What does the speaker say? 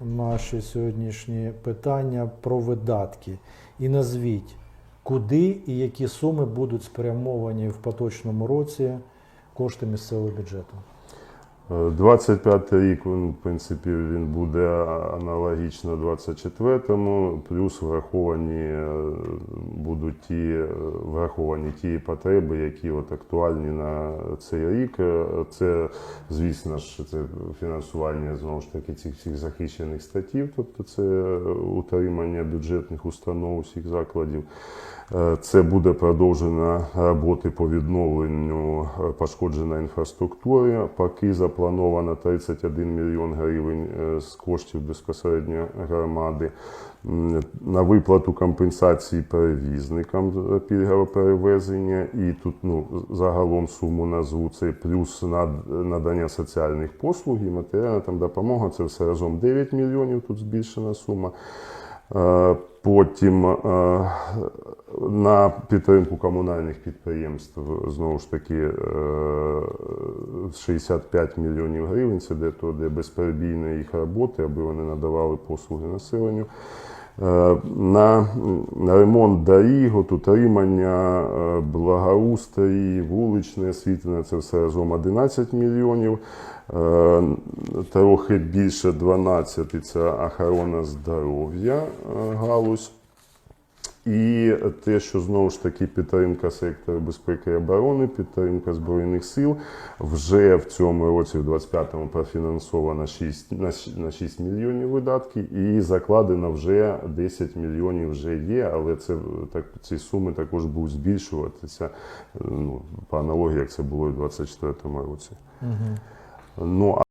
наші сьогоднішні питання про видатки. І назвіть, куди і які суми будуть спрямовані в поточному році кошти місцевого бюджету. Е, 25 рік, він, в принципі, він буде аналогічно 24-му, плюс враховані е, будуть ті, е, враховані ті потреби, які от актуальні на цей рік. Е, Це, звісно ж, це фінансування знову ж таки цих всіх захищених статтів, тобто це утримання бюджетних установ усіх закладів. Це буде продовжена роботи по відновленню пошкодженої інфраструктури. Поки заплановано 31 мільйон гривень е, з коштів безпосередньо громади. На виплату компенсації перевізникам за пільгове перевезення. І тут ну, загалом суму назву це плюс над- надання соціальних послуг і матеріальна там допомога. Це все разом 9 мільйонів. Тут збільшена сума. Е, Потім е, на підтримку комунальних підприємств знову ж таки е, 65 мільйонів гривень. Це де то, де безперебійна їх роботи, аби вони надавали послуги населенню. Е, На, на ремонт доріг, от утримання, е, благоустрій, вуличне освітлення це все разом 11 мільйонів. Е, Трохи більше 12 це охорона здоров'я галузь. І те, що знову ж таки підтримка сектору безпеки і оборони, підтримка збройних сил вже в цьому році, в 25-му, профінансовано 6, на щ- на 6 мільйонів видатки, і закладено вже 10 мільйонів вже є, але це так ці суми також будуть збільшуватися. Ну по аналогії, як це було і в 24-му році. Ну